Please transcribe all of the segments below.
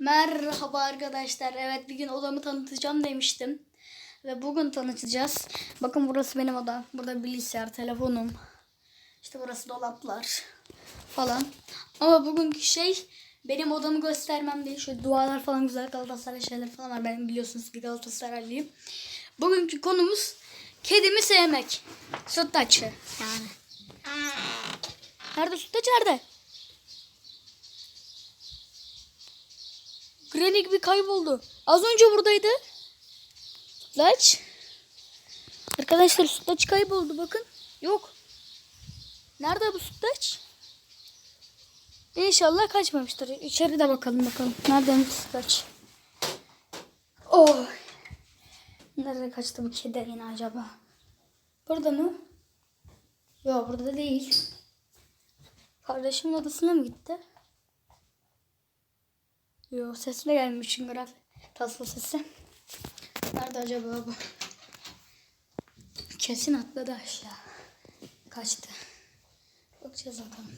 Merhaba arkadaşlar. Evet bir gün odamı tanıtacağım demiştim. Ve bugün tanıtacağız. Bakın burası benim odam. Burada bilgisayar, telefonum. İşte burası dolaplar falan. Ama bugünkü şey benim odamı göstermem değil. Şöyle duvarlar falan güzel Galatasaray şeyler falan var. Ben biliyorsunuz ki Galatasaraylıyım. Bugünkü konumuz kedimi sevmek. Sütlaçı yani. Nerede sütlaç nerede? Granny gibi kayboldu. Az önce buradaydı. Sütlaç. Arkadaşlar sütlaç kayboldu bakın. Yok. Nerede bu sütlaç? İnşallah kaçmamıştır. İçeri de bakalım bakalım. Nerede bu sütlaç? Oh. Nerede kaçtı bu kedi yine acaba? Burada mı? Yok burada değil. Kardeşimin odasına mı gitti? Yok sesle gelmiş çünkü tasla sesi. Nerede acaba bu? Kesin atladı aşağı. Kaçtı. Bakacağız bakalım.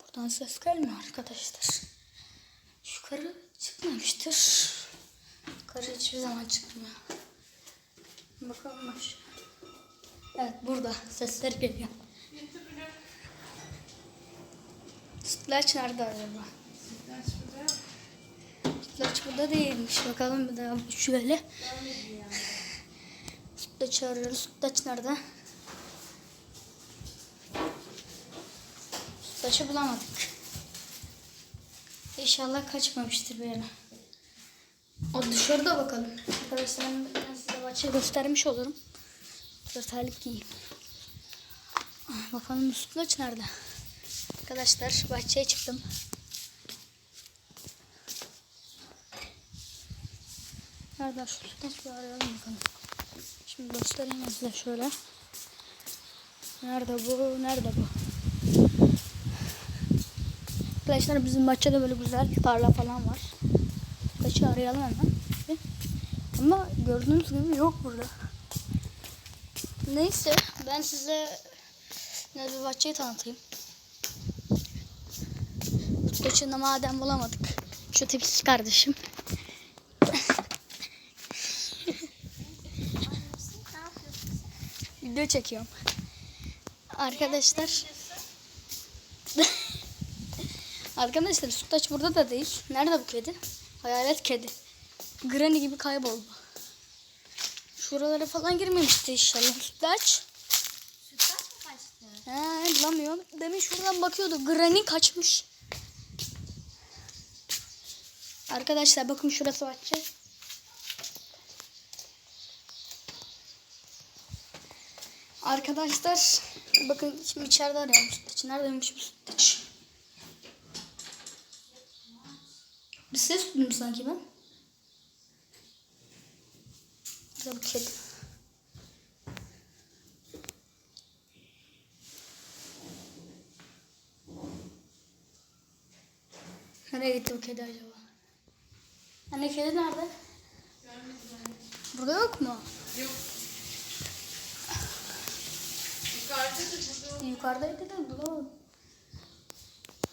Buradan ses gelmiyor arkadaşlar. Yukarı çıkmamıştır. Yukarı hiçbir zaman çıkmıyor. Bakalım aşağı. Evet burada sesler geliyor. Sütlaç nerede acaba? Sütlaç burada değilmiş. Bakalım bir daha şöyle. Sütlaç arıyoruz. Sütlaç nerede? Sütlaçı bulamadık. İnşallah kaçmamıştır bir yere. O dışarıda bakalım. Arkadaşlar ben size bahçeyi göstermiş olurum. Dur terlik giyeyim. Bakalım sütlaç nerede? Arkadaşlar bahçeye çıktım. Nerede şu sütlaç bir arayalım bakalım. Şimdi göstereyim size şöyle. Nerede bu? Nerede bu? Arkadaşlar bizim bahçede böyle güzel tarla falan var. Kaçı arayalım hemen. Ama gördüğünüz gibi yok burada. Neyse ben size Nezbi Bahçe'yi tanıtayım. Sütlaçını madem bulamadık. Şu tipsiz kardeşim. Video çekiyorum. Arkadaşlar. Arkadaşlar sütlaç burada da değil. Nerede bu kedi? Hayalet kedi. Granny gibi kayboldu. Şuralara falan girmemişti inşallah sütlaç. Sütlaç mı kaçtı? He bulamıyorum. Demin şuradan bakıyordu. Granny kaçmış. Arkadaşlar bakın şurası bahçe. Arkadaşlar bakın şimdi içeride arıyorum sütlaçı. Neredeymiş bu sütlaç? Bir ses duydum sanki ben. Burada bu kedi. Nereye gitti bu kedi acaba? Anne kedi nerede? Burada yok mu? Yok. Yukarıda. Yukarıdaydı da bulamadım.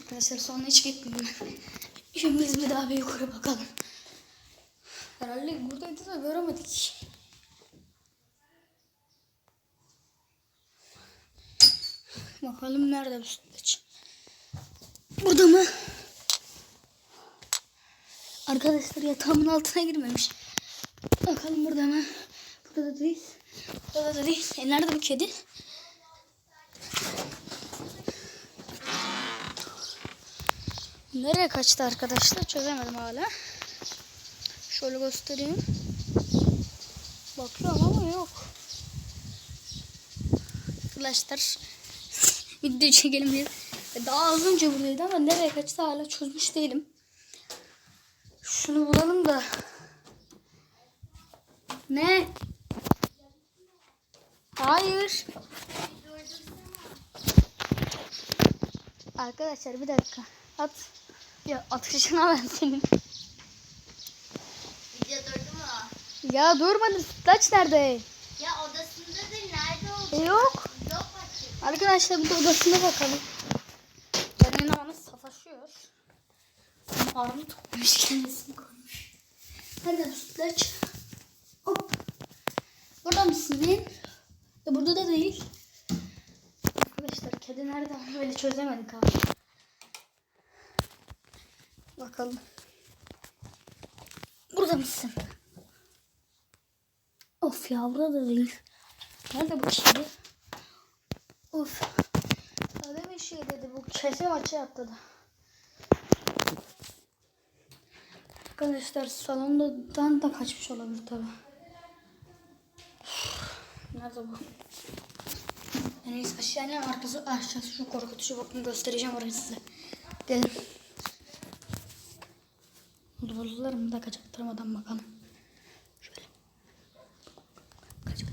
Arkadaşlar sonra hiç gitmedim. Şimdi biz bir daha bir yukarı bakalım. Herhalde buradaydı da göremedik. Bakalım nerede bu sütlaç. Burada mı? Arkadaşlar yatağımın altına girmemiş. Bakalım burada mı? Burada da değil. Burada da değil. E nerede bu kedi? Nereye kaçtı arkadaşlar? Çözemedim hala. Şöyle göstereyim. Bakıyorum ama yok. Arkadaşlar video çekelim diye. E, Daha az önce buradaydı ama nereye kaçtı hala çözmüş değilim. Şunu bulalım da. Ne? Hayır. Arkadaşlar bir dakika. At. Ya atışına ben senin. Video durdu mu? Ya durmadı. Sütlaç nerede? Ya odasındadır. Nerede oldu? E, yok. Yok. Arkadaşlar bir de odasına bakalım. Armut tutmuş kendisini koymuş. Nerede sütlaç? Hop. Burada mısın lan? E burada da değil. Arkadaşlar kedi nerede? Böyle çözemedik abi. Bakalım. Burada mısın? Of ya burada da değil. Nerede bu kedi? Of. Öyle bir şey dedi bu kese maçı atladı. Arkadaşlar salondan da kaçmış olabilir tabi. Nerede bu? En iyisi aşağı inen arkası aşağısı şu korkutucu bakın göstereceğim orayı size. Gelin. Bulurlar mı da kaçaktırmadan bakalım. Şöyle. Kaç kaç.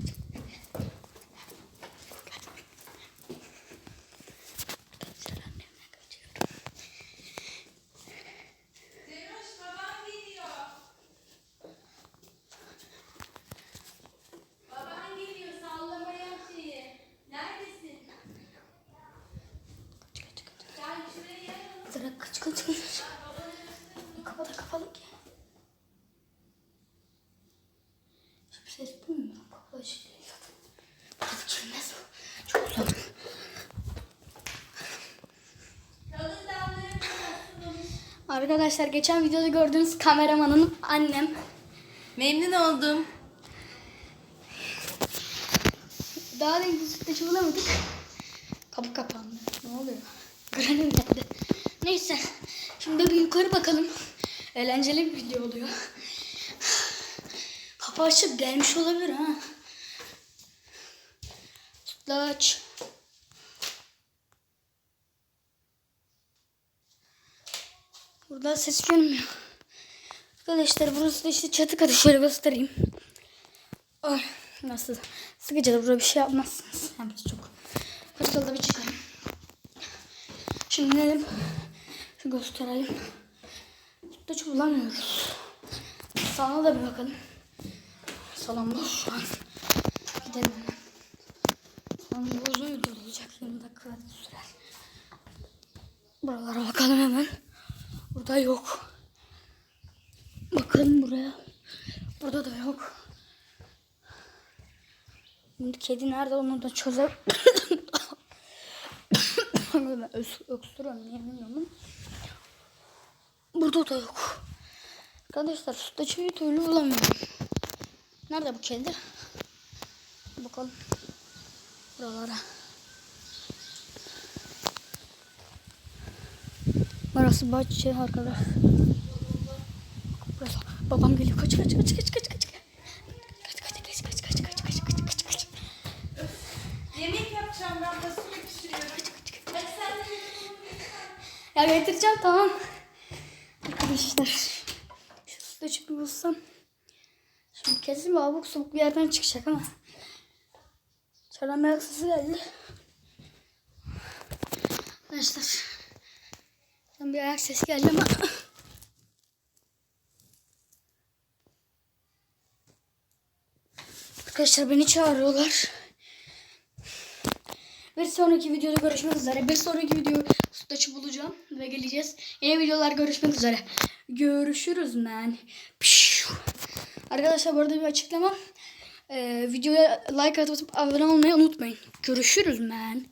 Arkadaşlar annemle kaçıyorum. Baban geliyor sallamaya şeyi. Neredesin? Kaç kaç kaç. Gel şuraya gel. Zara kaç kaç kaç. Kapalı kapalı ki. Hiçbir ses duymuyorum. Kapalı şey değil zaten. Hadi girmez o. Çok zor. Kalın dalları kırmasın. Arkadaşlar geçen videoda gördüğünüz kameramanım annem. Memnun oldum. Daha da sütlaçı bulamadık. Kapı kapandı. Ne oluyor? Granim geldi. Neyse. Şimdi bir yukarı bakalım. Eğlenceli bir video oluyor. Kapı açıp gelmiş olabilir ha. Sütlaç. Burada ses gelmiyor. Arkadaşlar burası da işte çatı katı şöyle göstereyim. Ay, nasıl? Sıkıca da burada bir şey yapmazsınız. Hem de çok. Hırsalı bir çıkalım. Şimdi inelim. Şu gösterelim. Sütlaç bulamıyoruz. Salona da bir bakalım. Salon boş şu an. Gidelim hemen. Salon bozuydu olacak. 20 dakika sürer. Buralara bakalım hemen. Burada yok. Bakalım buraya. Burada da yok. Şimdi kedi nerede onu da çözer. ben öksürüyorum niye bilmiyorum. Burada da yok. Arkadaşlar sütlaçı bir türlü bulamıyorum. Nerede bu kedi? Bakalım. Buralara. Burası bahçe arkadaşlar. Burası. Babam geliyor. Kaç kaç kaç kaç kaç kaç. Kaç kaç kaç kaç kaç kaç kaç kaç kaç kaç. Yemek yapacağım ben fasulye pişiriyorum. Hadi sen de Ya getireceğim tamam. Arkadaşlar. Şu sütlaçı bir bulsam. Şimdi kesin bir abuk subuk bir yerden çıkacak ama. Merak sesi geldi. Arkadaşlar. Tam bir ayak sesi geldi ama. Arkadaşlar beni çağırıyorlar. Bir sonraki videoda görüşmek üzere. Bir sonraki video sütlaçı bulacağım ve geleceğiz. Yeni videolar görüşmek üzere. Görüşürüz. Pişu. Arkadaşlar bu arada bir açıklama. Ee, videoya like atıp abone olmayı unutmayın. Görüşürüz man.